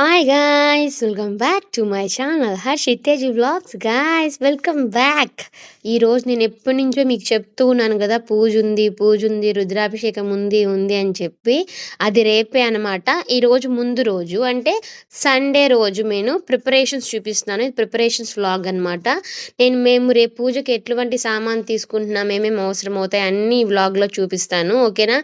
time. Hi guys welcome back to my channel Harshit Teju vlogs guys welcome back ఈరోజు నేను ఎప్పటి నుంచో మీకు చెప్తూ ఉన్నాను కదా పూజ ఉంది పూజ ఉంది రుద్రాభిషేకం ఉంది ఉంది అని చెప్పి. అది రేపే అనమాట ఈరోజు ముందు రోజు అంటే సండే రోజు నేను ప్రిపరేషన్స్ చూపిస్తున్నాను. ఇది ప్రిపరేషన్స్ వ్లాగ్ అనమాట నేను మేము రేపు పూజకి ఎటువంటి సామాన్ తీసుకుంటున్నాం ఏమేమి అవసరం అవుతాయి అన్ని వ్లాగ్లో చూపిస్తాను ఓకేనా?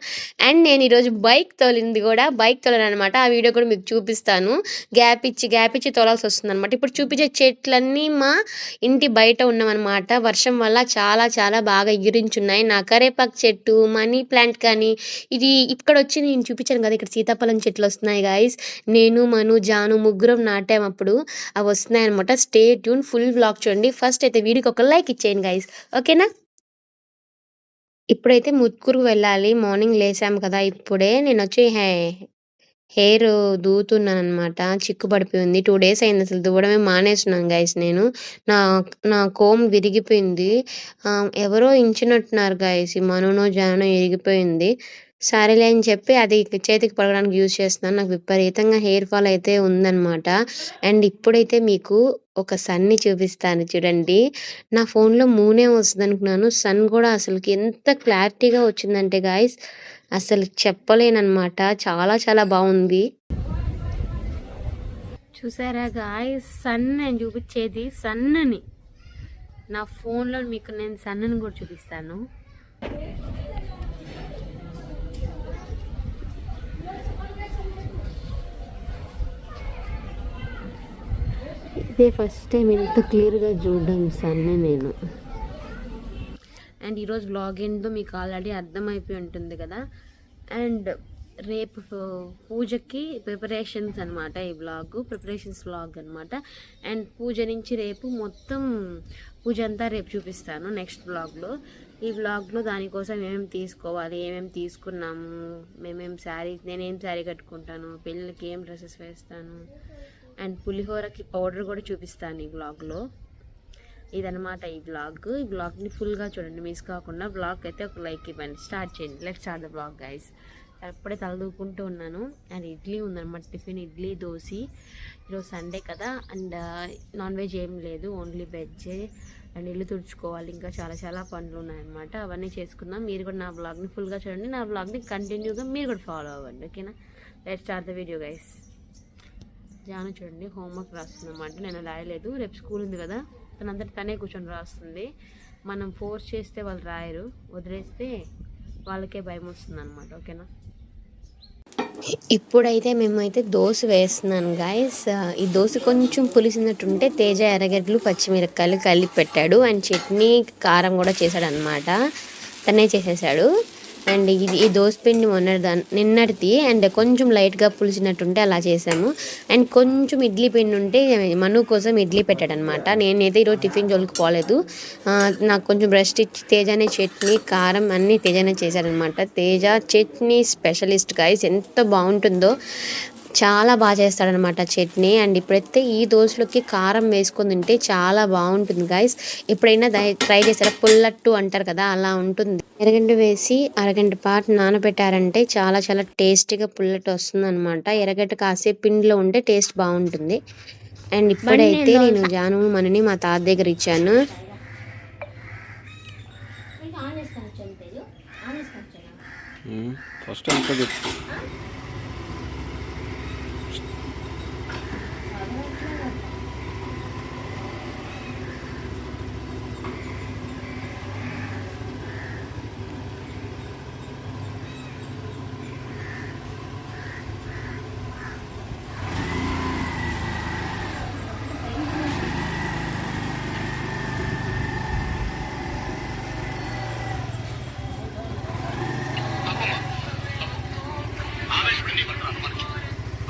అండ్ నేను ఈరోజు బైక్ తోలింది కూడా బైక్ తోలను అనమాట ఆ వీడియో కూడా మీకు చూపిస్తాను. గ్యాప్ ఇచ్చి గ్యాప్ ఇచ్చి తోలాల్సి వస్తుంది అనమాట ఇప్పుడు చూపించే చెట్లన్నీ మా ఇంటి బయట ఉన్నామన్నమాట వర్షం వల్ల చాలా చాలా బాగా ఎగిరించున్నాయి. నా కరేపాకు చెట్టు మనీ ప్లాంట్ కానీ ఇది ఇక్కడ వచ్చి నేను చూపించాను కదా ఇక్కడ సీతాఫలం చెట్లు వస్తున్నాయి గాయస్ నేను మను జాను ముగ్గురం నాటాం అప్పుడు. అవి వస్తున్నాయి అనమాట స్టే ట్యూన్ ఫుల్ బ్లాగ్ చూడండి. ఫస్ట్ అయితే వీడియోకి ఒక లైక్ ఇచ్చేయండి గాయస్ ఓకేనా ఇప్పుడైతే ముత్కూరుకు వెళ్ళాలి. మార్నింగ్ లేసాం కదా ఇప్పుడే. నేను వచ్చి హే హెయిర్ దూతున్నాను అనమాట చిక్కు పడిపోయింది టూ డేస్ అయింది అసలు దువ్వడమే మానేసినాను గైస్ నేను. నా నా కోమ్ విరిగిపోయింది. ఎవరో ఇంచినట్టున్నారు గైస్ ఈ మనునో జానో విరిగిపోయింది సరేలే అని చెప్పి అది చేతికి పడడానికి యూజ్ చేస్తున్నాను. నాకు విపరీతంగా హెయిర్ ఫాల్ అయితే ఉందన్నమాట. అండ్ ఇప్పుడైతే మీకు ఒక సన్ని చూపిస్తాను చూడండి. నా ఫోన్లో మూనే వస్తుంది అనుకున్నాను సన్ కూడా అసలుకి ఎంత క్లారిటీగా వచ్చిందంటే గాయస్ అసలు చెప్పలేనమాట చాలా చాలా బాగుంది. చూసారా గాయస్? సన్ నేను చూపించేది సన్నని. నా ఫోన్లో మీకు నేను సన్నని కూడా చూపిస్తాను. ఇదే ఫస్ట్ టైం ఇంత క్లియర్గా చూడడం సన్న నేను. అండ్ ఈరోజు బ్లాగ్ ఏంటో మీకు ఆల్రెడీ అర్థమైపోయి ఉంటుంది కదా. అండ్ రేపు పూజకి ప్రిపరేషన్స్ అనమాట ఈ బ్లాగ్ ప్రిపరేషన్స్ బ్లాగ్ అనమాట అండ్ పూజ నుంచి రేపు మొత్తం పూజ అంతా రేపు చూపిస్తాను నెక్స్ట్ బ్లాగ్లో ఈ బ్లాగ్లో దానికోసం ఏమేమి తీసుకోవాలి ఏమేమి తీసుకున్నాము మేమేం శారీ నేనేం శారీ కట్టుకుంటాను పెళ్ళికి ఏం డ్రెస్సెస్ వేస్తాను. అండ్ పులిహోరకి పౌడర్ కూడా చూపిస్తాను ఈ బ్లాగ్లో ఇదనమాట ఈ బ్లాగ్ ఈ బ్లాగ్ని ఫుల్గా చూడండి మిస్ కాకుండా బ్లాగ్ అయితే ఒక లైక్ ఇవ్వండి. స్టార్ట్ చేయండి. Let start the blog guys అప్పుడే తలదూకుంటూ ఉన్నాను. అండ్ ఇడ్లీ ఉందన్నమాట టిఫిన్ ఇడ్లీ దోశ. ఈరోజు సండే కదా అండ్ నాన్ వెజ్ ఏం లేదు ఓన్లీ వెజ్ అండ్ ఇల్లు తుడుచుకోవాలి ఇంకా చాలా చాలా పనులు ఉన్నాయన్నమాట. అవన్నీ చేసుకుందాం. మీరు కూడా నా బ్లాగ్ని ఫుల్గా చూడండి. నా బ్లాగ్ని కంటిన్యూగా మీరు కూడా ఫాలో అవ్వండి ఓకేనా let start the video guys Janu చూడండి హోంవర్క్ రాస్తుందన్నమాట. నేను రాయలేదు. రేపు స్కూల్ ఉంది కదా. తనంతటి తనే కూర్చొని రాస్తుంది. మనం ఫోర్స్ చేస్తే వాళ్ళు రాయరు. వదిలేస్తే వాళ్ళకే భయం వస్తుంది అనమాట ఓకేనా? ఇప్పుడైతే మేమైతే దోశ వేస్తున్నాను గాయస్ ఈ దోశ కొంచెం పులిసినట్టుంటే తేజ ఎర్రగడ్డలు పచ్చిమిరపకాయలు కలిపి పెట్టాడు. అండ్ చట్నీ కారం కూడా చేశాడు అనమాట తనే చేసేసాడు. అండ్ ఇది ఈ దోసపిండి మొన్న నిన్నటిది అండ్ కొంచెం లైట్గా పులిసినట్టుంటే అలా చేసాము. అండ్ కొంచెం ఇడ్లీ పిండి ఉంటే మను కోసం ఇడ్లీ పెట్టాడనమాట. నేనైతే ఈరోజు టిఫిన్ జోలికి పోలేదు. నాకు కొంచెం బ్రష్ ఇచ్చి తేజానే చట్నీ కారం అన్నీ తేజానే చేశారనమాట. తేజ చట్నీ స్పెషలిస్ట్ గాయస్ ఎంత బాగుంటుందో. చాలా బాగా చేస్తాడనమాట చట్నీ. అండ్ ఇప్పుడైతే ఈ దోశలోకి కారం వేసుకొని తింటే చాలా బాగుంటుంది గైస్ ఎప్పుడైనా ట్రై చేస్తారా పుల్లట్టు అంటారు కదా అలా ఉంటుంది. ఎర్రగడ్డ వేసి అరగంట పాటు నానబెట్టారంటే చాలా చాలా టేస్టీగా పుల్లట్టు వస్తుంది అనమాట ఎర్రగడ్డ కాసేపు పిండిలో ఉంటే టేస్ట్ బాగుంటుంది. అండ్ ఇప్పుడైతే నేను జాను మనని మా తాత దగ్గర ఇచ్చాను. ఫస్ట్ అంతా చెప్పు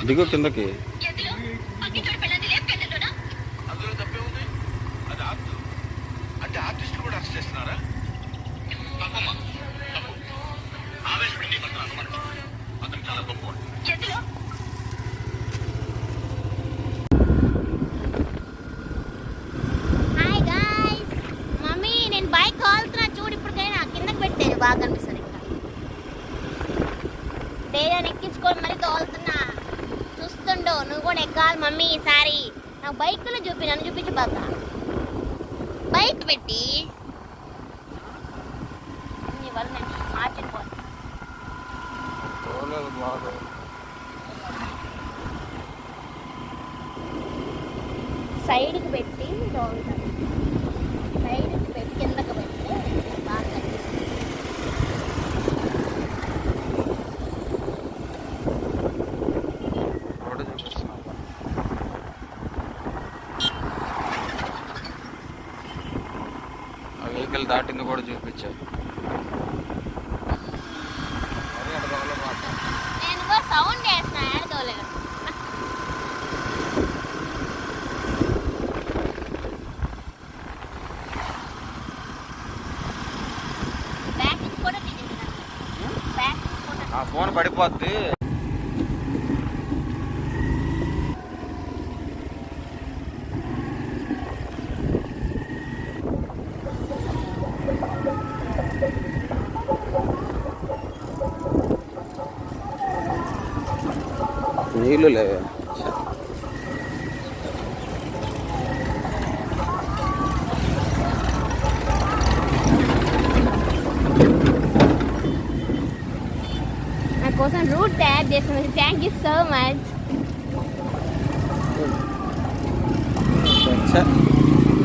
దిగు కిందకి అందులో తప్పే ఉంది అది ఆర్ట్ అంటే ఆర్టిస్టులు కూడా అరెస్ట్ చేస్తున్నారా తప్పమ్మా తప్పు ఆవేశపడి నీ పక్కన అనమాట అతను చాలా గొప్పవాడు హాయ్ గాయ్స్ మమ్మీ నేను బైక్ కాలుతున్నా చూడు ఇప్పటికైనా కిందకి పెట్టేది బాగా కనిపిస్తుంది ఇంకా డేజాని ఎక్కించుకొని మరి తోలుతున్నా చూస్తుండు నువ్వు కూడా ఎక్కాలి మమ్మీ ఈసారి నాకు బైక్లో చూపి నన్ను చూపించు బాక బైక్ పెట్టి నీ వల్ల నేను మార్చిపోతాను తోలేదు బాగా సైడ్కి పెట్టి తోలుతాను సైడ్కి పెట్టి కిందకి పెడితే బాగా కనిపిస్తుంది. రోడ్డు చూపిస్తున్నా ఆ వెహికల్ దాటింది కూడా చూపించారు మరి అటు దొంగలు మాట. నేను కూడా సౌండ్ చేసిన ఆడదోలేదు బ్యాక్ కూడా తీసింది బ్యాక్ కూడా ఆ ఫోన్ పడిపోద్ది నీళ్ళు లేవే నా కోసం రూట్ తయారు చేసినందుకు థ్యాంక్ యూ సో మచ్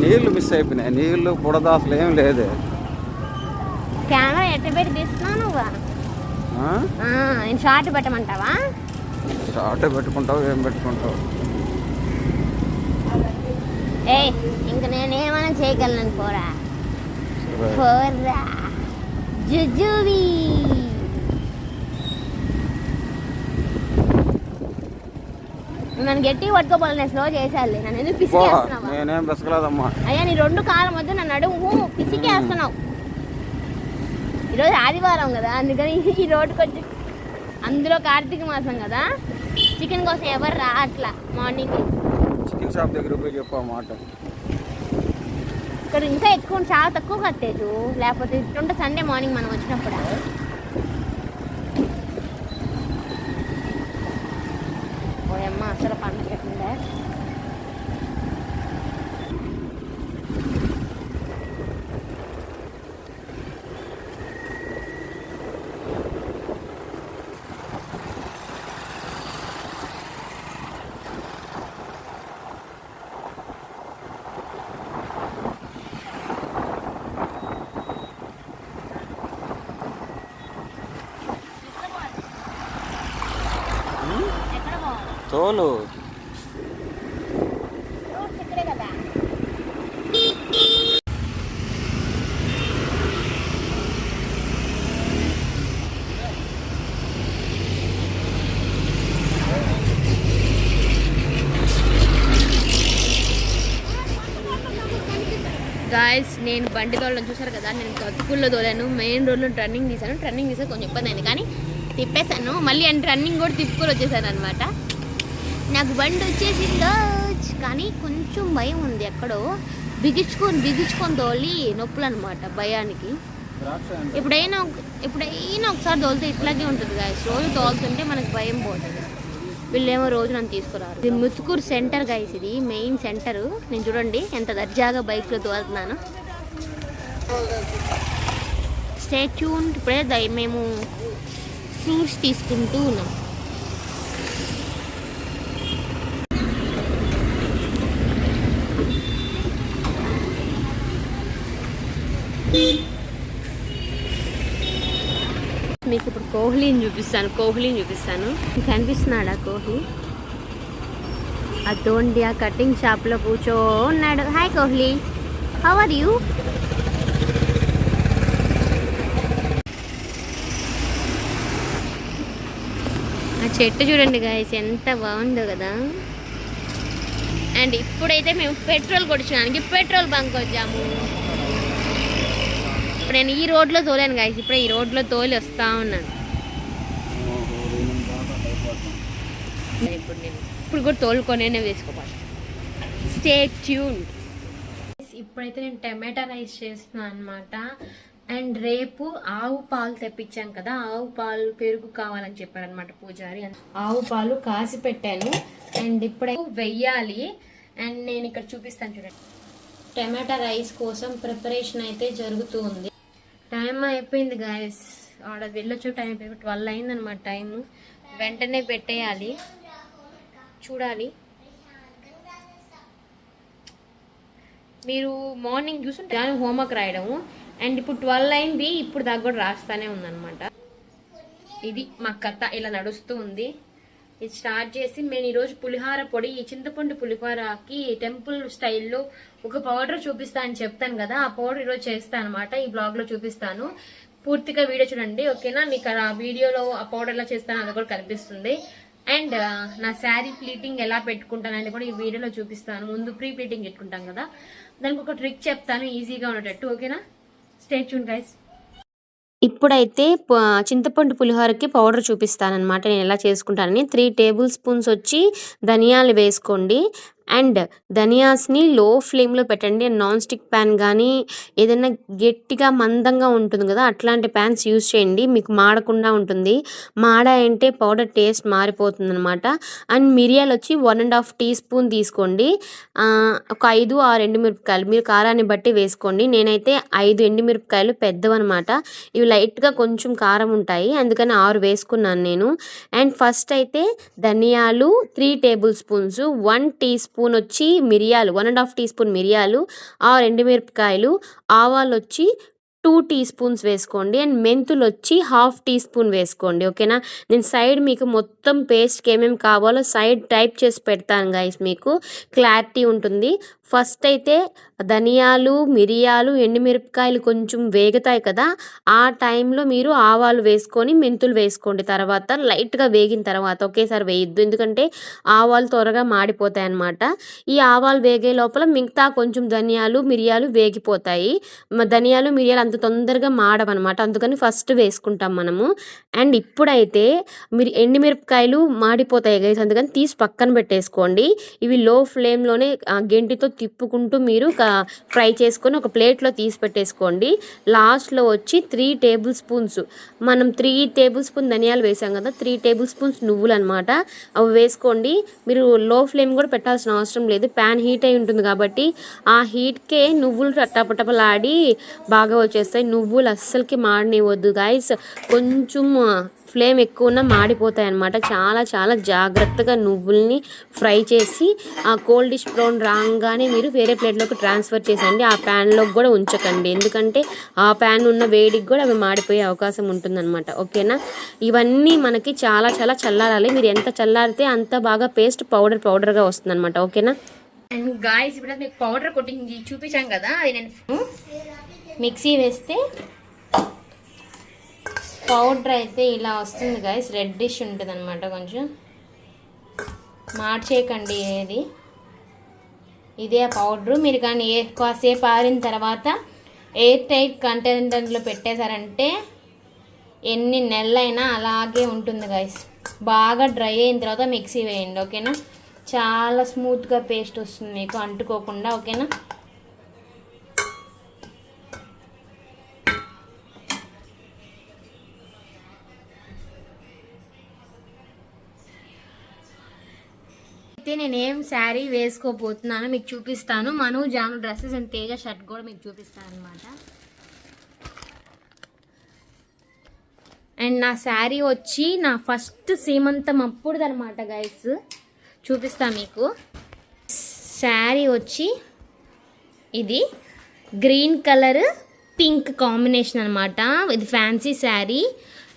నీళ్ళు మిస్ అయిపోయినాయి. నీళ్ళు బుడద అసలు ఏం లేదు. కెమెరా ఎట్ట పెట్టి తీస్తున్నావు నువ్వు? నేను షార్ట్ పెట్టమంటావా? షార్ట్ పెట్టుకుంటావు ఏం పెట్టుకుంటావు? ఏ ఇంక నేనేమైనా చేయగలను పోరా. పోరా. జుజువి. నువ్వు నన్ను గట్టి పట్టుకోపోలే నేను స్లో చేసాలి నన్ను ఎందుకు పిసికేస్తున్నావా నేనేం బెసకలేదమ్మా అయ్యా నీ రెండు కాళ్ళ మధ్య నన్ను అడుగు పిసికేస్తున్నావు ఈరోజు ఆదివారం కదా అందుకని ఈ రోడ్డుకి వచ్చి అందులో కార్తీక మాసం కదా. చికెన్ కోసం ఎవరు రా అట్లా మార్నింగ్. చికెన్ షాప్ దగ్గర పోయి చెప్పు మాట. ఇక్కడ ఇంకా ఎక్కువ చాలా తక్కువ కట్టేదు. లేకపోతే ఇట్లుంటే సండే మార్నింగ్ మనం వచ్చినప్పుడు? sarapan. పోవాలి గాయస్ నేను బండి తోలడం చూసారు కదా నేను గతుకుల్లో దోలాను మెయిన్ రోడ్లో ట్రన్నింగ్ తీసాను. ట్రన్నింగ్ తీసాను కొంచెం ఇబ్బంది అయింది. కానీ తిప్పేశాను. మళ్ళీ అండ్ రన్నింగ్ కూడా తిప్పుకొని వచ్చేసాను అనమాట నాకు బండి వచ్చేసిందో. కానీ కొంచెం భయం ఉంది ఎక్కడో. బిగించుకొని బిగించుకొని తోలి నొప్పులు అనమాట భయానికి ఎప్పుడైనా ఎప్పుడైనా ఒకసారి తోలితే ఇట్లాగే ఉంటుంది గాయస్ రోజు తోలుతుంటే మనకు భయం పోతుంది. వీళ్ళేమో రోజు నన్ను తీసుకురారు. ఇది ముత్తుకూరు సెంటర్ గైస్ ఇది మెయిన్ సెంటర్. నేను చూడండి ఎంత దర్జాగా బైక్లో తోలుతున్నాను. ట్యూన్ ఇప్పుడే దై- మేము ఫ్రూట్స్ తీసుకుంటూ ఉన్నాం. మీకు ఇప్పుడు కోహ్లీని చూపిస్తాను కోహ్లీని చూపిస్తాను. మీకు కనిపిస్తున్నాడా కోహ్లీ? అదోండి ఆ కటింగ్ షాప్లో కూర్చో ఉన్నాడు hi Kohli. How are you ఆ చెట్టు చూడండి గాయస్ ఎంత బాగుందో కదా. అండ్ ఇప్పుడైతే మేము పెట్రోల్ కొట్టించడానికి పెట్రోల్ బంక్ వచ్చాము. ఇప్పుడు నేను ఈ రోడ్లో తోలాను గాయస్ ఇప్పుడే ఈ రోడ్లో తోలి వస్తా ఉన్నాను. ఇప్పుడు నేను ఇప్పుడు కూడా తోలుకొనే వేసుకోవాలి. స్టే ట్యూన్ ఇప్పుడైతే నేను టమాటా రైస్ చేస్తున్నాను అనమాట అండ్ రేపు ఆవు పాలు తెప్పించాం కదా ఆవు పాలు పెరుగు కావాలని చెప్పాడు అనమాట పూజారి. ఆవు పాలు కాసి పెట్టాను. అండ్ ఇప్పుడే వెయ్యాలి. అండ్ నేను ఇక్కడ చూపిస్తాను చూడండి. టమాటా రైస్ కోసం ప్రిపరేషన్ అయితే జరుగుతూ ఉంది. టైం అయిపోయింది గాయస్ ఆడ వెళ్ళొచ్చు టైం అయిపోయింది. ట్వెల్వ్ అయింది అనమాట టైం వెంటనే పెట్టేయాలి. చూడాలి. మీరు మార్నింగ్ చూసుంటే కానీ హోంవర్క్ రాయడము. అండ్ ఇప్పుడు ట్వెల్వ్ అయింది. ఇప్పుడు దాకా కూడా రాస్తానే ఉందన్నమాట. ఇది మా కథ. ఇలా నడుస్తూ ఉంది. ఇది స్టార్ట్ చేసి నేను ఈరోజు పులిహార పొడి ఈ చింతపండు పులిహోరకి టెంపుల్ స్టైల్లో ఒక పౌడర్ చూపిస్తా అని చెప్తాను కదా ఆ పౌడర్ ఈరోజు చేస్తాను అనమాట ఈ బ్లాగ్లో చూపిస్తాను. పూర్తిగా వీడియో చూడండి ఓకేనా? మీకు ఆ వీడియోలో ఆ పౌడర్ ఎలా చేస్తానో అది కూడా కనిపిస్తుంది. అండ్ నా శారీ ప్లీటింగ్ ఎలా పెట్టుకుంటానని కూడా ఈ వీడియోలో చూపిస్తాను. ముందు ప్రీ ప్లీటింగ్ పెట్టుకుంటాం కదా. దానికి ఒక ట్రిక్ చెప్తాను ఈజీగా ఉండేటట్టు ఓకేనా? స్టే చూన్ గైస్ ఇప్పుడైతే చింతపండు పులిహోరకి పౌడర్ చూపిస్తానమాట నేను ఎలా చేసుకుంటానని. త్రీ టేబుల్ స్పూన్స్ వచ్చి ధనియాలు వేసుకోండి. అండ్ ధనియాస్ని లో ఫ్లేమ్లో పెట్టండి. నాన్ స్టిక్ ప్యాన్ కానీ ఏదైనా గట్టిగా మందంగా ఉంటుంది కదా అట్లాంటి ప్యాన్స్ యూస్ చేయండి. మీకు మాడకుండా ఉంటుంది. మాడ అంటే పౌడర్ టేస్ట్ మారిపోతుంది అనమాట అండ్ మిరియాలు వచ్చి one and half teaspoon తీసుకోండి. ఒక ఐదు ఆరు ఎండుమిరపకాయలు. మీరు కారాన్ని బట్టి వేసుకోండి. నేనైతే ఐదు ఎండుమిరపకాయలు పెద్దవన్నమాట. ఇవి లైట్గా కొంచెం కారం ఉంటాయి. అందుకని ఆరు వేసుకున్నాను నేను. అండ్ ఫస్ట్ అయితే ధనియాలు three tablespoons one teaspoon spoon వచ్చి మిరియాలు one and half teaspoon మిరియాలు ఆ రెండు మిరపకాయలు ఆవాలు వచ్చి టూ టీ స్పూన్స్ వేసుకోండి అండ్ మెంతులు వచ్చి హాఫ్ టీ స్పూన్ వేసుకోండి ఓకేనా? నేను సైడ్ మీకు మొత్తం పేస్ట్కి ఏమేమి కావాలో సైడ్ టైప్ చేసి పెడతాను గైస్ మీకు క్లారిటీ ఉంటుంది. ఫస్ట్ అయితే ధనియాలు మిరియాలు ఎండుమిరపకాయలు కొంచెం వేగుతాయి కదా ఆ టైంలో మీరు ఆవాలు వేసుకొని మెంతులు వేసుకోండి. తర్వాత లైట్గా వేగిన తర్వాత ఒకేసారి వేయద్దు. ఎందుకంటే ఆవాలు త్వరగా మాడిపోతాయి అన్నమాట. ఈ ఆవాలు వేగే లోపల మిగతా కొంచెం ధనియాలు మిరియాలు వేగిపోతాయి. ధనియాలు మిరియాలు అంత తొందరగా మాడవన్నమాట. అందుకని ఫస్ట్ వేసుకుంటాం మనము. అండ్ ఇప్పుడైతే మీరు ఎండుమిరపకాయలు మాడిపోతాయి గైస్ అందుకని తీసి పక్కన పెట్టేసుకోండి. ఇవి లో ఫ్లేమ్లోనే గెంటితో తిప్పుకుంటూ మీరు ఫ్రై చేసుకొని ఒక ప్లేట్లో తీసి పెట్టేసుకోండి. లాస్ట్లో వచ్చి త్రీ టేబుల్ స్పూన్స్. మనం త్రీ టేబుల్ స్పూన్ ధనియాలు వేసాం కదా త్రీ టేబుల్ స్పూన్స్ నువ్వులు అనమాట అవి వేసుకోండి. మీరు లో ఫ్లేమ్ కూడా పెట్టాల్సిన అవసరం లేదు. ప్యాన్ హీట్ అయి ఉంటుంది కాబట్టి ఆ హీట్కే నువ్వులు టపటపలాడి బాగా వచ్చేస్తాయి. నువ్వులు అస్సలకి మాడనివ్వద్దు గాయస్ కొంచెం ఫ్లేమ్ ఎక్కువ ఉన్న మాడిపోతాయి అన్నమాట చాలా చాలా జాగ్రత్తగా నువ్వుల్ని ఫ్రై చేసి ఆ కోల్డ్ డిష్ బ్రౌన్ రాగానే మీరు వేరే ప్లేట్లోకి ట్రాన్స్ఫర్ చేసేయండి. ఆ ప్యాన్లోకి కూడా ఉంచకండి. ఎందుకంటే ఆ ప్యాన్ ఉన్న వేడికి కూడా అవి మాడిపోయే అవకాశం ఉంటుందన్నమాట. ఓకేనా? ఇవన్నీ మనకి చాలా చాలా చల్లారాలి. మీరు ఎంత చల్లారితే అంత బాగా పేస్ట్ పౌడర్ పౌడర్గా వస్తుంది అనమాట ఓకేనా? అండ్ గాయస్ ఇప్పుడు మీకు పౌడర్ కొట్టింది చూపించాం కదా. అది నేను మిక్సీ వేస్తే పౌడర్ అయితే ఇలా వస్తుంది గాయస్ రెడ్డిష్ ఉంటుంది అనమాట కొంచెం. మార్చేయకండి ఏది. ఇదే ఆ పౌడరు. మీరు కానీ ఏ కాసేపు ఆరిన తర్వాత ఎయిర్ టైట్ కంటైనర్లో పెట్టేశారంటే ఎన్ని నెలలైనా అలాగే ఉంటుంది గైస్ బాగా డ్రై అయిన తర్వాత మిక్సీ వేయండి ఓకేనా? చాలా స్మూత్గా పేస్ట్ వస్తుంది మీకు అంటుకోకుండా ఓకేనా? అయితే నేనేం శారీ వేసుకోబోతున్నాను మీకు చూపిస్తాను. Manu Janu dresses and Teja shirt కూడా మీకు చూపిస్తాను అనమాట అండ్ నా శారీ వచ్చి నా ఫస్ట్ సీమంతం అప్పుడుది అనమాట గైస్ చూపిస్తా మీకు. శారీ వచ్చి ఇది గ్రీన్ కలర్ పింక్ కాంబినేషన్ అనమాట ఇది fancy sari.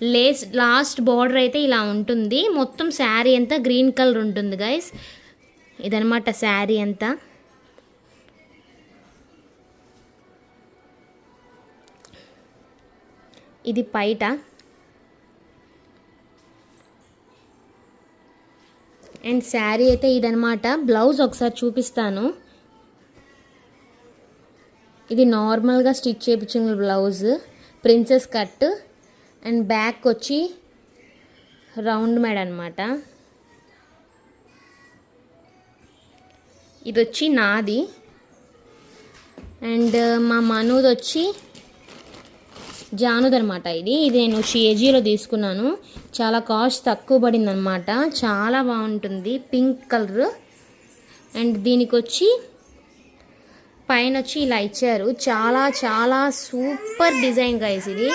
Lace last border అయితే ఇలా ఉంటుంది. మొత్తం శారీ అంతా గ్రీన్ కలర్ ఉంటుంది గైస్ ఇదనమాట శారీ అంతా. ఇది పైట. అండ్ శారీ అయితే ఇదనమాట బ్లౌజ్ ఒకసారి చూపిస్తాను. ఇది నార్మల్గా స్టిచ్ చేయించిన blouse princess cut and back వచ్చి రౌండ్ మేడ్ అనమాట ఇది వచ్చి నాది. అండ్ మా మనూది వచ్చి జానుదనమాట ఇది. ఇది నేను షేజీలో తీసుకున్నాను. చాలా కాస్ట్ తక్కువ పడింది అనమాట చాలా బాగుంటుంది. Pink colour. అండ్ దీనికి వచ్చి పైన వచ్చి ఇలా ఇచ్చారు. చాలా చాలా సూపర్ డిజైన్ గైస్ ఇది.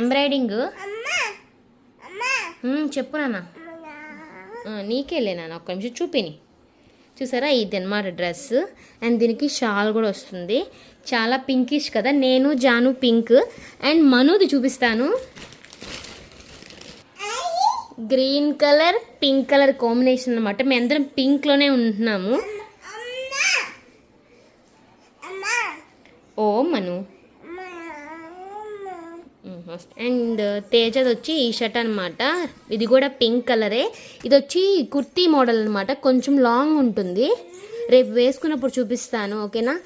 ఎంబ్రాయిడింగ్ చెప్పు నాన్న. నీకేలే నాన్న ఒక్క నిమిషం చూపిని. చూసారా ఇది అనమాట డ్రెస్. అండ్ దీనికి షాల్ కూడా వస్తుంది. చాలా పింకిష్ కదా నేను జాను పింక్. అండ్ మనుది చూపిస్తాను. Green colour pink colour combination అనమాట మేము అందరం పింక్లోనే ఉంటున్నాము. ఓ మను. అండ్ uh, తేజది వచ్చి ఈ షర్ట్ అనమాట ఇది కూడా పింక్ కలరే. ఇది వచ్చి కుర్తీ మోడల్ అనమాట కొంచెం లాంగ్ ఉంటుంది. రేపు వేసుకున్నప్పుడు చూపిస్తాను ఓకేనా?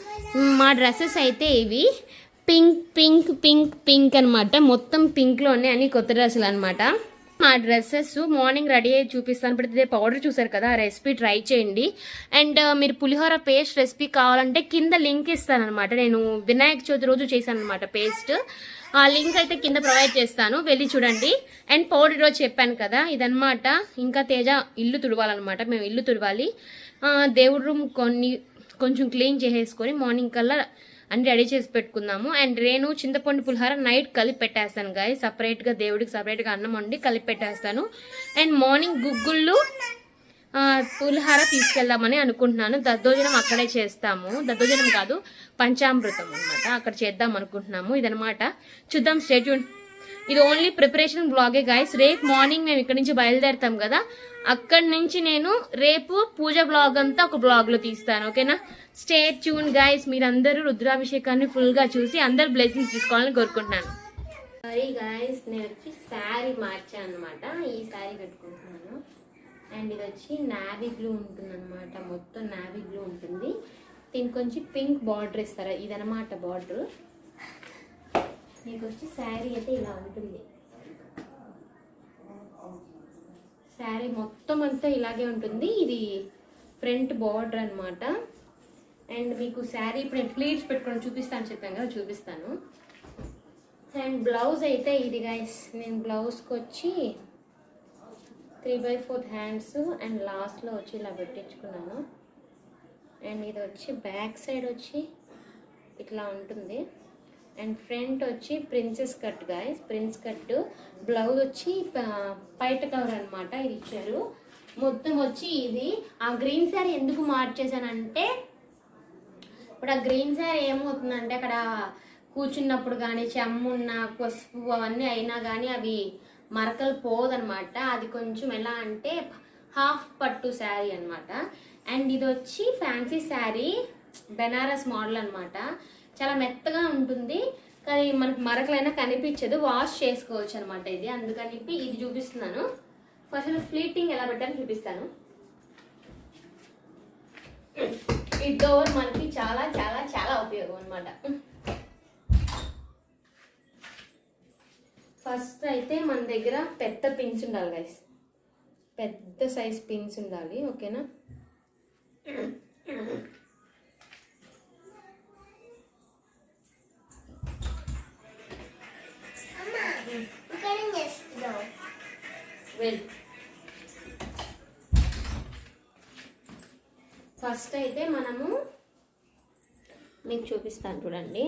మా డ్రెస్సెస్ అయితే ఇవి. పింక్ పింక్ పింక్ పింక్ అనమాట మొత్తం పింక్లోనే అన్ని కొత్త డ్రెస్సులు అనమాట మా డ్రెస్సెస్ మార్నింగ్ రెడీ అయ్యి చూపిస్తాను. ఇప్పుడు ఇదే పౌడర్ చూసారు కదా ఆ రెసిపీ ట్రై చేయండి. అండ్ uh, మీరు పులిహోర పేస్ట్ రెసిపీ కావాలంటే కింద లింక్ ఇస్తాను అనమాట నేను వినాయక చవితి రోజు చేశాను అనమాట పేస్ట్. ఆ లింక్ అయితే కింద ప్రొవైడ్ చేస్తాను. వెళ్ళి చూడండి. అండ్ పౌడర్ రోజు చెప్పాను కదా ఇదనమాట ఇంకా తేజ ఇల్లు తుడవాలన్నమాట. మేము ఇల్లు తుడవాలి. దేవుడు దేవుడి రూమ్ కొన్ని కొంచెం క్లీన్ చేసేసుకొని మార్నింగ్ కల్లా అన్ని రెడీ చేసి పెట్టుకుందాము. అండ్ రేణు చింతపండు పులిహార నైట్ కలిపి పెట్టేస్తాను గాయ సపరేట్గా దేవుడికి సపరేట్గా అన్నం వండి కలిపి పెట్టేస్తాను. అండ్ మార్నింగ్ గుగ్గుళ్ళు పులిహార తీసుకెళ్దామని అనుకుంటున్నాను. దద్దోజనం అక్కడే చేస్తాము. దద్దోజనం కాదు పంచామృతం అనమాట అక్కడ చేద్దాం అనుకుంటున్నాము. ఇదనమాట చూద్దాం స్టేట్యూన్ ఇది ఓన్లీ ప్రిపరేషన్ బ్లాగే గాయస్ రేపు మార్నింగ్ మేము ఇక్కడ నుంచి బయలుదేరుతాం కదా. అక్కడి నుంచి నేను రేపు పూజ బ్లాగ్ అంతా ఒక బ్లాగ్లో తీస్తాను. ఓకేనా? స్టే ట్యూన్ గాయస్ మీరందరూ రుద్రాభిషేకాన్ని ఫుల్గా చూసి అందరు బ్లెస్సింగ్స్ తీసుకోవాలని కోరుకుంటున్నాను. సారీ గాయస్ నేను వచ్చి శారీ మార్చాను అనమాట ఈ శారీ కట్టుకుంటున్నాను. అండ్ ఇది వచ్చి నావీ బ్లూ ఉంటుంది అనమాట మొత్తం నావీ బ్లూ ఉంటుంది. దీనికి కొంచెం పింక్ బార్డర్ ఇస్తారు? ఇదనమాట బార్డర్. మీకు వచ్చి శారీ అయితే ఇలా ఉంటుంది. శారీ మొత్తం అంతా ఇలాగే ఉంటుంది. ఇది ఫ్రంట్ బార్డర్ అనమాట అండ్ మీకు శారీ ఇప్పుడు నేను ప్లీట్స్ పెట్టుకొని చూపిస్తాను చెప్పాను కదా చూపిస్తాను. అండ్ బ్లౌజ్ అయితే ఇది గైస్ నేను బ్లౌజ్కి వచ్చి three by fourth hands and లాస్ట్లో వచ్చి ఇలా పెట్టించుకున్నాను. అండ్ ఇది వచ్చి బ్యాక్ సైడ్ వచ్చి ఇట్లా ఉంటుంది. అండ్ ఫ్రంట్ వచ్చి princess cut guys prince cut blouse వచ్చి పైట కవర్ అనమాట ఇది ఇచ్చారు. మొత్తం వచ్చి ఇది. ఆ గ్రీన్ శారీ ఎందుకు మార్చేసానంటే ఇప్పుడు ఆ గ్రీన్ శారీ ఏమవుతుందంటే అక్కడ కూర్చున్నప్పుడు కానీ చెమ్మున్న పసుపు అవన్నీ అయినా కానీ అవి మరకలు పోదనమాట. అది కొంచెం ఎలా అంటే హాఫ్ పట్టు శారీ అనమాట అండ్ ఇది వచ్చి ఫ్యాన్సీ శారీ బెనారస్ మోడల్ అనమాట చాలా మెత్తగా ఉంటుంది. కానీ మనకు మరకలైనా కనిపించదు. వాష్ చేసుకోవచ్చు అనమాట ఇది. అందుకని చెప్పి ఇది చూపిస్తున్నాను. ఫస్ట్ ఫ్లీటింగ్ ఎలా పెట్టాలో చూపిస్తాను. ఈ డోర్ మనకి చాలా చాలా చాలా ఉపయోగం అనమాట ఫస్ట్ అయితే మన దగ్గర పెద్ద పిన్స్ ఉండాలి గైస్ పెద్ద సైజ్ పిన్స్ ఉండాలి ఓకేనా? వెల్ ఫస్ట్ అయితే మనము మీకు చూపిస్తాను చూడండి.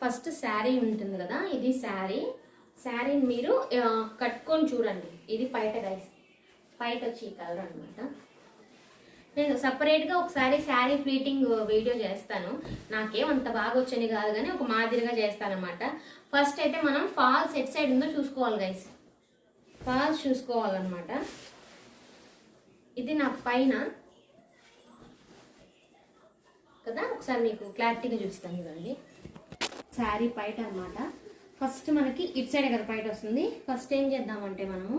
ఫస్ట్ శారీ ఉంటుంది కదా ఇది శారీ. శారీని మీరు కట్టుకొని చూడండి. ఇది పైట గైస్ పైట వచ్చి ఈ కలర్ అనమాట నేను సపరేట్గా ఒకసారి శారీ ఫీటింగ్ వీడియో చేస్తాను. నాకేం అంత బాగా వచ్చని కాదు కానీ ఒక మాదిరిగా చేస్తానమాట ఫస్ట్ అయితే మనం ఫాల్స్ ఎట్ సైడ్ ఉందో చూసుకోవాలి గైస్ ఫాల్స్ చూసుకోవాలన్నమాట. ఇది నా పైన. కదా? ఒకసారి మీకు క్లారిటీగా చూపిస్తాను చూడండి. శారీ పైట అన్నమాట. ఫస్ట్ మనకి ఇటు సైడ్ కదా పైట వస్తుంది. ఫస్ట్ ఏం చేద్దామంటే మనము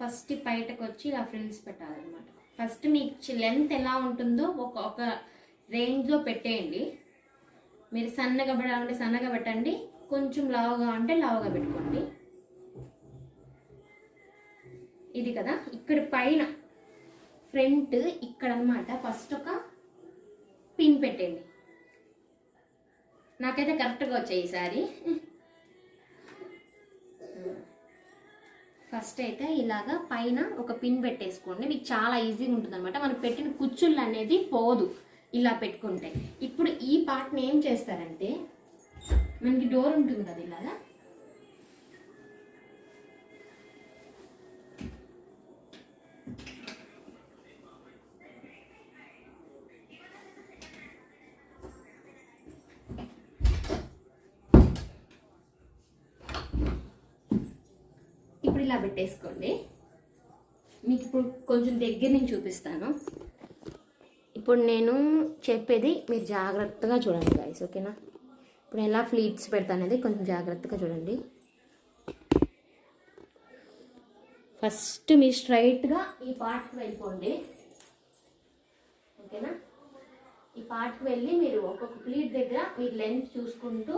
ఫస్ట్ ఈ పైటకు వచ్చి ఇలా ఫ్రిల్స్ పెట్టాలన్నమాట. ఫస్ట్ మీకు లెంత్ ఎలా ఉంటుందో ఒక ఒక రేంజ్లో పెట్టేయండి. మీరు సన్నగా పెట్టాలంటే సన్నగా పెట్టండి. కొంచెం లావుగా అంటే లావుగా పెట్టుకోండి. ఇది కదా. ఇక్కడ పైన ఫ్రంట్ ఇక్కడ అన్నమాట. ఫస్ట్ ఒక పిన్ పెట్టండి నాకైతే కరెక్ట్గా వచ్చాయి ఈసారి ఫస్ట్ అయితే ఇలాగా పైన ఒక పిన్ పెట్టేసుకోండి. మీకు చాలా ఈజీగా ఉంటుంది అనమాట మనం పెట్టిన కుచ్చుళ్ళు అనేది పోదు ఇలా పెట్టుకుంటే. ఇప్పుడు ఈ పార్ట్ని ఏం చేస్తారంటే మనకి డోర్ ఉంటుంది కదా ఇలాగా? ఇలా పెట్టేసుకోండి. మీకు ఇప్పుడు కొంచెం దగ్గర నుంచి చూపిస్తాను. ఇప్పుడు నేను చెప్పేది మీరు జాగ్రత్తగా చూడండి గాయస్ ఓకేనా? ఇప్పుడు ఎలా ఫ్లీట్స్ పెడతానేది కొంచెం జాగ్రత్తగా చూడండి. ఫస్ట్ మీరు స్ట్రైట్గా ఈ పార్ట్కి వెళ్ళిపోండి. ఓకేనా? ఈ పార్ట్కి వెళ్ళి మీరు ఒక్కొక్క ప్లీట్ దగ్గర మీరు లెంత్ చూసుకుంటూ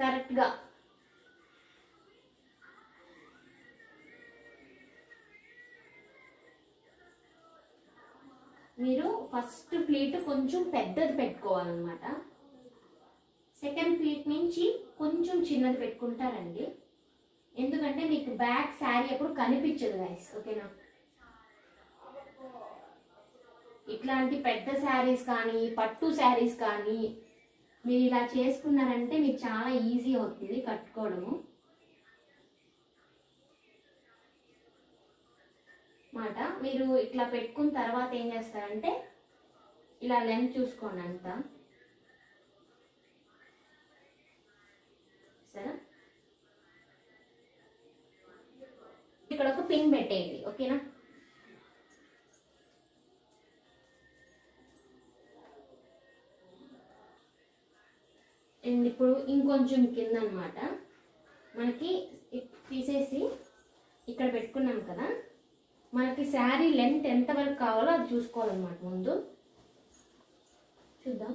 కరెక్ట్గా. మీరు ఫస్ట్ ప్లేట్ కొంచెం పెద్దది పెట్టుకోవాలన్నమాట. సెకండ్ ప్లేట్ నుంచి కొంచెం చిన్నది పెట్టుకుంటారండి. ఎందుకంటే మీకు బ్యాక్ శారీ అప్పుడు కనిపించదు గైస్ ఓకేనా? ఇట్లాంటి పెద్ద శారీస్ కానీ పట్టు శారీస్ కానీ మీరు ఇలా చేసుకున్నారంటే మీకు చాలా ఈజీ అవుతుంది కట్టుకోవడము. మాట మీరు ఇట్లా పెట్టుకున్న తర్వాత ఏం చేస్తారంటే ఇలా లెంత్ చూసుకోండి అంతా. సరే? ఇక్కడ ఒక పిన్ పెట్టేయండి ఓకేనా? అండ్ ఇప్పుడు ఇంకొంచెం కింద అనమాట మనకి తీసేసి ఇక్కడ పెట్టుకున్నాం కదా. మనకి శారీ లెంత్ ఎంత వరకు కావాలో అది చూసుకోవాలన్నమాట ముందు. చూద్దాం.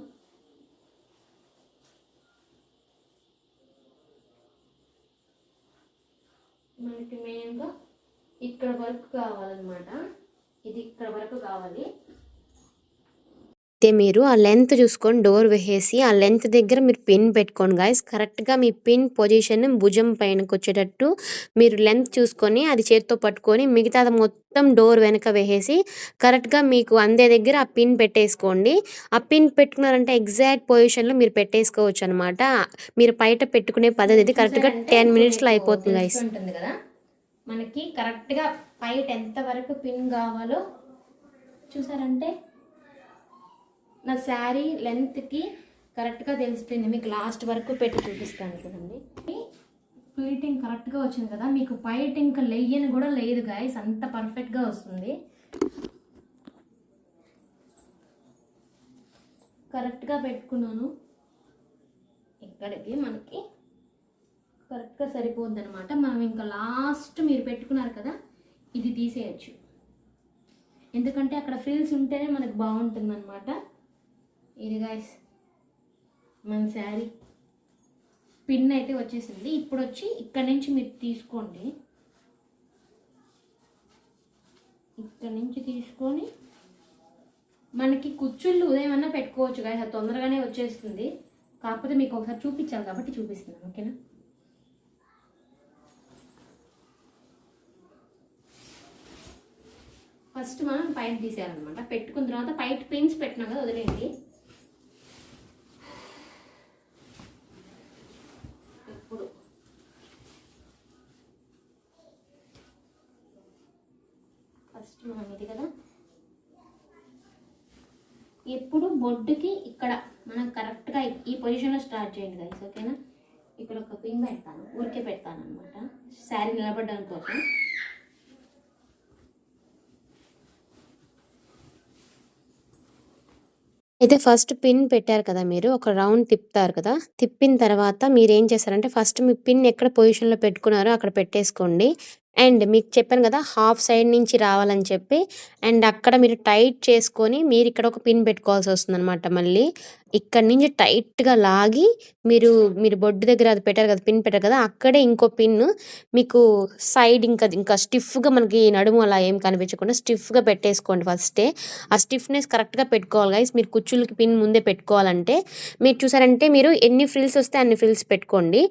మనకి మెయిన్గా ఇక్కడ వరకు కావాలన్నమాట. ఇది ఇక్కడ వరకు కావాలి. అయితే మీరు ఆ లెంత్ చూసుకొని డోర్ వేసేసి ఆ లెంత్ దగ్గర మీరు పిన్ పెట్టుకోండి గాయస్ కరెక్ట్గా మీ పిన్ పొజిషన్ భుజం పైనకి వచ్చేటట్టు మీరు లెంత్ చూసుకొని అది చేత్తో పట్టుకొని మిగతాది మొత్తం డోర్ వెనక వేసేసి కరెక్ట్గా మీకు అందే దగ్గర ఆ పిన్ పెట్టేసుకోండి. ఆ పిన్ పెట్టుకున్నారంటే ఎగ్జాక్ట్ పొజిషన్లో మీరు పెట్టేసుకోవచ్చు అనమాట మీరు బయట పెట్టుకునే పద్ధతి కరెక్ట్గా టెన్ మినిట్స్లో అయిపోతుంది గాయస్ తెలుస్తుంటుంది కదా? మనకి కరెక్ట్గా పైట ఎంత వరకు పిన్ కావాలో చూసారంటే నా శారీ లెంత్కి కరెక్ట్గా తెలిసిపోయింది. మీకు లాస్ట్ వరకు పెట్టి చూపిస్తాను చూడండి. ప్లీటింగ్ కరెక్ట్గా వచ్చింది కదా మీకు పైట ఇంకా లెయ్యని కూడా లేదు గాయస్ అంత పర్ఫెక్ట్గా వస్తుంది. కరెక్ట్గా పెట్టుకున్నాను. ఇక్కడికి మనకి కరెక్ట్గా సరిపోద్ది అనమాట మనం ఇంకా లాస్ట్ మీరు పెట్టుకున్నారు కదా ఇది తీసేయచ్చు. ఎందుకంటే అక్కడ ఫ్రిల్స్ ఉంటేనే మనకు బాగుంటుంది అనమాట ఇది గాయస్ మన శారీ. పిన్ అయితే వచ్చేసింది. ఇప్పుడు వచ్చి ఇక్కడ నుంచి మీరు తీసుకోండి. ఇక్కడ నుంచి తీసుకొని మనకి కుచ్చుళ్ళు ఏమన్నా పెట్టుకోవచ్చు గాయస్ అది తొందరగానే వచ్చేస్తుంది. కాకపోతే మీకు ఒకసారి చూపించాలి కాబట్టి చూపిస్తున్నాను ఓకేనా? ఫస్ట్ మనం పైన తీసేయాలన్నమాట. పెట్టుకున్న తర్వాత పైట్ పిన్స్ పెట్టినా కదా వదిలేయండి. ఇది కదా? ఎప్పుడు బొడ్డుకి ఇక్కడ మనం కరెక్ట్గా ఈ పొజిషన్లో స్టార్ట్ చేయండి గైస్ ఓకేనా ఇక్కడ ఒక పిన్ పెడతాను ఊరికే పెడతాను అనమాట శారీ నిలబడడానికి కోసం. అయితే ఫస్ట్ పిన్ పెట్టారు కదా మీరు ఒక రౌండ్ తిప్పుతారు కదా? తిప్పిన తర్వాత మీరు ఏం చేస్తారంటే ఫస్ట్ మీ పిన్ ఎక్కడ పొజిషన్లో పెట్టుకున్నారో అక్కడ పెట్టేసుకోండి. అండ్ మీకు చెప్పాను కదా హాఫ్ సైడ్ నుంచి రావాలని చెప్పి అండ్ అక్కడ మీరు టైట్ చేసుకొని మీరు ఇక్కడ ఒక పిన్ పెట్టుకోవాల్సి వస్తుందనమాట మళ్ళీ ఇక్కడ నుంచి టైట్‌గా లాగి మీరు మీరు బొడ్డు దగ్గర అది పెట్టారు కదా! పిన్ పెట్టారు కదా! అక్కడే ఇంకో పిన్ మీకు సైడ్ ఇంకా ఇంకా స్టిఫ్‌గా మనకి నడుము అలా ఏం కనిపించకుండా స్టిఫ్‌గా పెట్టేసుకోండి ఫస్టే. ఆ స్టిఫ్‌నెస్ కరెక్ట్‌గా పెట్టుకోవాలి గైస్. మీరు కుచ్చులకి పిన్ ముందే పెట్టుకోవాలంటే మీరు చూసారంటే మీరు ఎన్ని ఫ్రిల్స్ వస్తే అన్ని ఫ్రిల్స్ పెట్టుకోండి.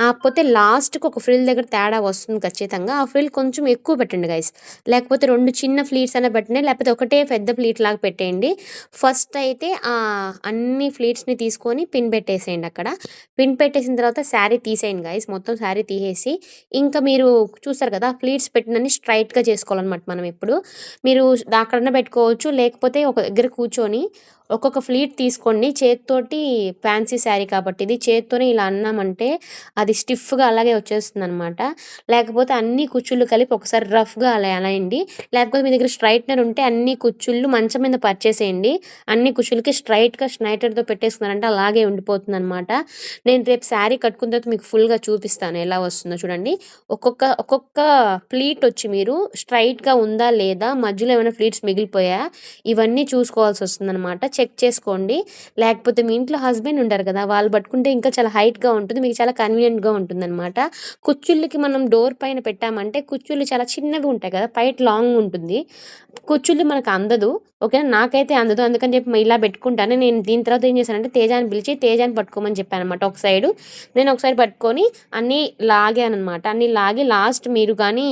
కాకపోతే లాస్ట్‌కి ఒక ఫ్రిల్ దగ్గర తేడా వస్తుంది ఖచ్చితంగా. ఆ ఫ్రిల్ కొంచెం ఎక్కువ పెట్టండి గైస్. లేకపోతే రెండు చిన్న ఫ్లీట్స్ అయినా పెట్టండి. లేకపోతే ఒకటే పెద్ద ఫ్లీట్ లాగా పెట్టేయండి. ఫస్ట్ అయితే ఆ అన్ని ఫ్లీట్స్‌ని తీసుకొని పిన్ పెట్టేసేయండి అక్కడ. పిన్ పెట్టేసిన తర్వాత శారీ తీసేయండి గైస్. మొత్తం శారీ తీసేసి ఇంకా మీరు చూస్తారు కదా! ఫ్లీట్స్ పెట్టినని స్ట్రైట్గా చేసుకోవాలనమాట మనం ఇప్పుడు. మీరు అక్కడన్నా పెట్టుకోవచ్చు. లేకపోతే ఒక దగ్గర కూర్చొని ఒక్కొక్క ఫ్లీట్ తీసుకోండి. చేత్తోటి ఫ్యాన్సీ శారీ కాబట్టి ఇది చేత్తోనే ఇలా అన్నామంటే అది స్టిఫ్‌గా అలాగే వచ్చేస్తుందనమాట. లేకపోతే అన్ని కుచ్చుళ్ళు కలిపి ఒకసారి రఫ్‌గా అలా అలాయండి లేకపోతే మీ దగ్గర స్ట్రైట్నర్ ఉంటే అన్ని కుచ్చుళ్ళు మంచం మీద పర్చేసేయండి అన్ని కుచ్చులకి స్ట్రైట్గా స్ట్రైటర్‌తో పెట్టేసుకున్నారంటే అలాగే ఉండిపోతుందనమాట. నేను రేపు శారీ కట్టుకున్న తర్వాత మీకు ఫుల్‌గా చూపిస్తాను ఎలా వస్తుందో చూడండి. ఒక్కొక్క ఒక్కొక్క ప్లీట్ వచ్చి మీరు స్ట్రైట్గా ఉందా లేదా? మధ్యలో ఏమైనా ఫ్లీట్స్ మిగిలిపోయా ఇవన్నీ చూసుకోవాల్సి వస్తుందన్నమాట చెక్ చేసుకోండి. లేకపోతే మీ ఇంట్లో హస్బెండ్ ఉంటారు కదా! వాళ్ళు పట్టుకుంటే ఇంకా చాలా హైట్‌గా ఉంటుంది. మీకు చాలా కన్వీనియంట్‌గా ఉంటుందనమాట. కుచ్చుళ్ళకి మనం డోర్ పైన పెట్టామంటే కుచ్చుళ్ళు చాలా చిన్నవి ఉంటాయి కదా! పైట లాంగ్ ఉంటుంది. కుచ్చుళ్ళు మనకు అందదు. ఓకేనా? నాకైతే అందదు. అందుకని చెప్పి ఇలా పెట్టుకుంటాను. నేను దీని తర్వాత ఏం చేశానంటే తేజాని పిలిచి తేజాని పట్టుకోమని చెప్పాననమాట ఒక సైడు. నేను ఒక సైడ్ పట్టుకొని అన్నీ లాగాననమాట. అన్నీ లాగి లాస్ట్ మీరు కానీ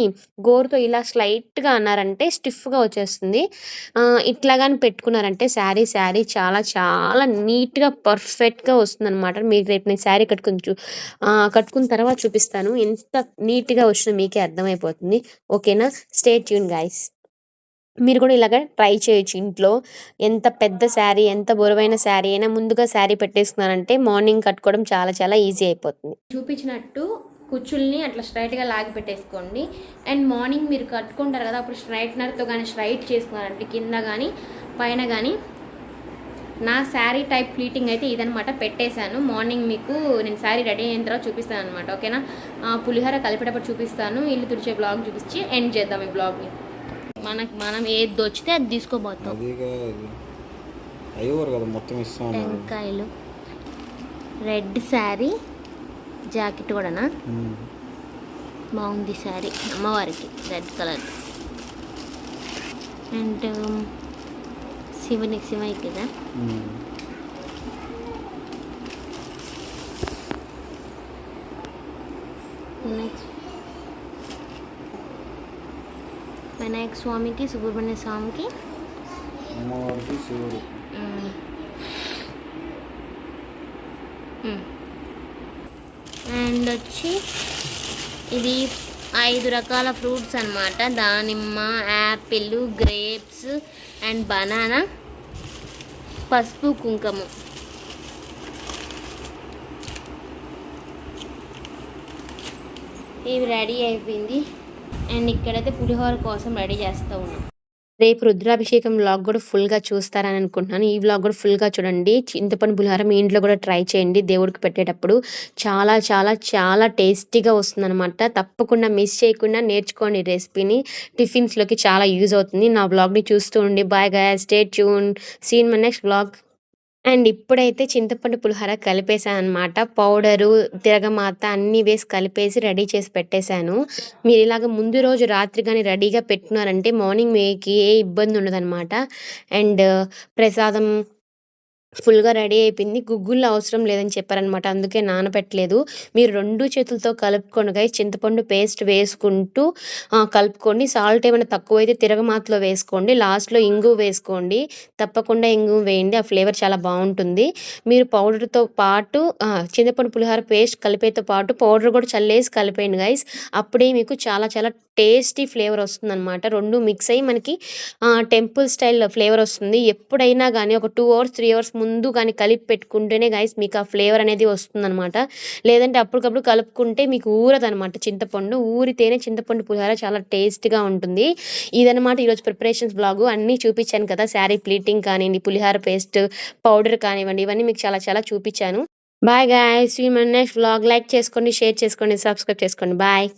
గోరుతో ఇలా స్లైట్‌గా అన్నారంటే స్టిఫ్‌గా వచ్చేస్తుంది. ఇట్లా కానీ పెట్టుకున్నారంటే శారీ శారీ చాలా చాలా నీట్‌గా పర్ఫెక్ట్‌గా వస్తుంది అనమాట మీకు రేపు నేను శారీ కట్టుకొని చూ కట్టుకున్న తర్వాత చూపిస్తాను. ఎంత నీట్‌గా వచ్చినా మీకే అర్థమైపోతుంది. ఓకేనా? Stay tune guys. మీరు కూడా ఇలాగ ట్రై చేయొచ్చు ఇంట్లో. ఎంత పెద్ద శారీ, ఎంత బరువైన శారీ అయినా ముందుగా శారీ పెట్టేసుకున్నారంటే మార్నింగ్ కట్టుకోవడం చాలా చాలా ఈజీ అయిపోతుంది. చూపించినట్టు కుచ్చుల్ని అట్లా స్ట్రైట్‌గా లాగి పెట్టేసుకోండి. అండ్ మార్నింగ్ మీరు కట్టుకుంటారు కదా! అప్పుడు స్ట్రైట్‌నర్‌తో కానీ స్ట్రైట్ చేసుకున్నారంటే కింద కానీ పైన కానీ నా శారీ టైప్ ఫ్లీటింగ్ అయితే ఇదనమాట పెట్టేశాను. మార్నింగ్ మీకు నేను శారీ రెడీ అయిన తర్వాత చూపిస్తాననమాట. ఓకేనా? ఆహ్, పులిహోర కలిపేటప్పుడు చూపిస్తాను. ఇల్లు తుడిచే బ్లాగ్ చూపించి ఎండ్ చేద్దాం ఈ బ్లాగ్‌ని. మనకి మనం ఏది దోచితే అది తీసుకోబోతాం. టెంకాయలు రెడ్ శారీ జాకెట్ కూడానా. బాగుంది శారీ అమ్మవారికి రెడ్ కలర్ అండ్ శివునికి శివయ్య కదా. నెక్స్ట్ వినాయక స్వామికి సుబ్రహ్మణ్య స్వామికి అమ్మవారికి శివుడు మ్మ్. మ్మ్. అండ్ వచ్చి ఇది ఐదు రకాల ఫ్రూట్స్ అన్నమాట దానిమ్మ యాపిల్ గ్రేప్స్ అండ్ బనానా పసుపు కుంకుమ. ఇవి రెడీ అయిపోయింది. అండ్ ఇక్కడైతే పులిహోర కోసం రెడీ చేస్తూ ఉన్నాం. రేపు రుద్రాభిషేకం వ్లాగ్ కూడా ఫుల్‌గా చూస్తారని అనుకుంటున్నాను. ఈ వ్లాగ్ కూడా ఫుల్‌గా చూడండి. చింతపండు పులిహోర మీ ఇంట్లో కూడా ట్రై చేయండి దేవుడికి పెట్టేటప్పుడు. చాలా చాలా చాలా టేస్టీగా వస్తుందనమాట. తప్పకుండా మిస్ చేయకుండా నేర్చుకోండి రెసిపీని. టిఫిన్స్‌లోకి చాలా యూజ్ అవుతుంది. నా వ్లాగ్‌ని చూస్తూ ఉండి bye guys stay tune seen my next vlog. And ఇప్పుడైతే చింతపండు పులిహోర కలిపేసాననమాట. పౌడరు, తిరగమాత అన్నీ వేసి కలిపేసి రెడీ చేసి పెట్టేశాను. మీరు ఇలాగ ముందు రోజు రాత్రి కానీ రెడీగా పెట్టుకున్నారంటే మార్నింగ్ మీకు ఏ ఇబ్బంది ఉండదనమాట. అండ్ ప్రసాదం ఫుల్‌గా రెడీ అయిపోయింది. గుగ్గుల్లో అవసరం లేదని చెప్పారనమాట. అందుకే నానబెట్టలేదు. మీరు రెండు చేతులతో కలుపుకొని గైస్. చింతపండు పేస్ట్ వేసుకుంటూ కలుపుకోండి. సాల్ట్ ఏమైనా తక్కువైతే తిరగమాతలో వేసుకోండి. లాస్ట్‌లో ఇంగువ వేసుకోండి. తప్పకుండా ఇంగువ వేయండి. ఆ ఫ్లేవర్ చాలా బాగుంటుంది మీరు పౌడర్‌తో పాటు చింతపండు పులిహోర పేస్ట్ కలిపేతో పాటు పౌడర్ కూడా చల్లేసి కలిపేయండి గైస్. అప్పుడే మీకు చాలా చాలా టేస్టీ ఫ్లేవర్ వస్తుందన్నమాట రెండు మిక్స్ అయ్యి మనకి టెంపుల్ స్టైల్ ఫ్లేవర్ వస్తుంది. ఎప్పుడైనా కానీ ఒక టూ అవర్స్, త్రీ అవర్స్ ముందు కానీ కలిపి పెట్టుకుంటేనే గాయస్ మీకు ఆ ఫ్లేవర్ అనేది వస్తుందన్నమాట లేదంటే అప్పటికప్పుడు కలుపుకుంటే మీకు ఊరదనమాట చింతపండు. ఊరితేనే చింతపండు పులిహోర చాలా టేస్ట్‌గా ఉంటుంది. ఇదనమాట ఈరోజు ప్రిపరేషన్స్ బ్లాగు అన్నీ చూపించాను కదా! శారీ ప్లీటింగ్ కానివ్వండి పులిహోర పేస్ట్, పౌడర్ కానివ్వండి ఇవన్నీ మీకు చాలా చాలా చూపించాను. Bye guys see you next blog like చేసుకోండి, షేర్ చేసుకోండి, సబ్స్క్రైబ్ చేసుకోండి. బాయ్.